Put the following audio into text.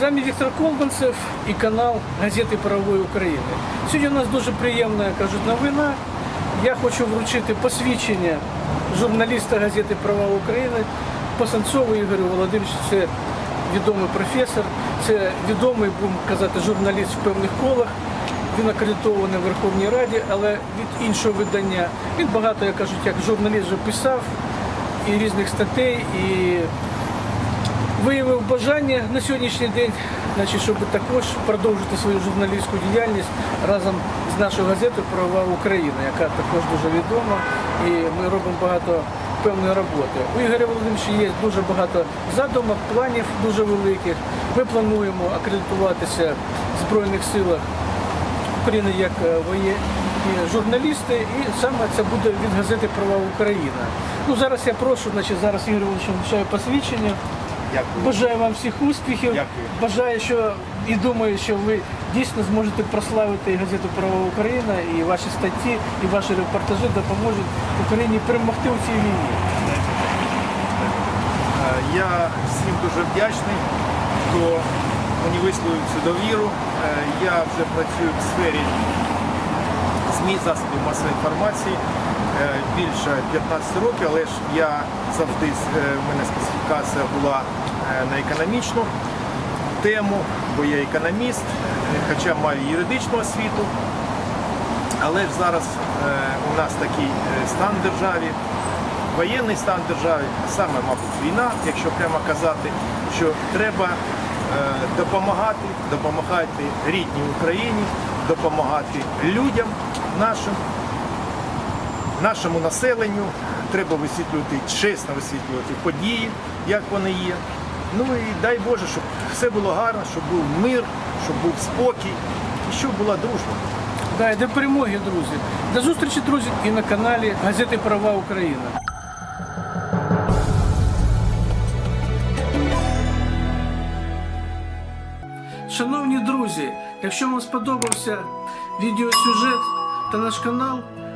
вами Віктор Колбанцев і канал газети Правової України. Сьогодні у нас дуже приємна кажуть, новина. Я хочу вручити посвідчення журналіста газети Права України Посанцову Ігорю Володимировичу. Це відомий професор, це відомий, будемо казати, журналіст в певних колах. Він акредитований в Верховній Раді, але від іншого видання. Він багато, як кажуть, як журналіст вже писав і різних статей, і виявив бажання на сьогоднішній день, значить, щоб також продовжити свою журналістську діяльність разом з нашою газетою Права Україна, яка також дуже відома, і ми робимо багато певної роботи. У Ігоря Володимировича є дуже багато задумок, планів дуже великих. Ми плануємо акредитуватися в Збройних силах України як е, воєнні журналісти, і саме це буде від газети Права Україна. Ну зараз я прошу, значить, зараз Ігор Володимирович вручає посвідчення. Дякую. Бажаю вам всіх успіхів. Дякую. Бажаю, що і думаю, що ви дійсно зможете прославити і газету Права Україна, і ваші статті, і ваші репортажі допоможуть Україні перемогти у цій війні. Е, Я всім дуже вдячний, хто мені висловив цю довіру. Е, Я вже працюю в сфері ЗМІ, засобів масової інформації е, більше 15 років, але ж я завжди е, в мене специфікація була е, на економічну тему, бо я економіст, хоча маю юридичну освіту. Але ж зараз е, у нас такий стан в державі, воєнний стан в державі, саме, мабуть, війна, якщо прямо казати, що треба допомагати, допомагати рідній Україні, допомагати людям нашим, нашому населенню. Треба висвітлювати, чесно висвітлювати події, як вони є. Ну і дай Боже, щоб все було гарно, щоб був мир, щоб був спокій і щоб була дружба. Да, і до перемоги, друзі. До зустрічі, друзі, і на каналі газети Права Україна. Шановні друзі, якщо вам сподобався відеосюжет та наш канал,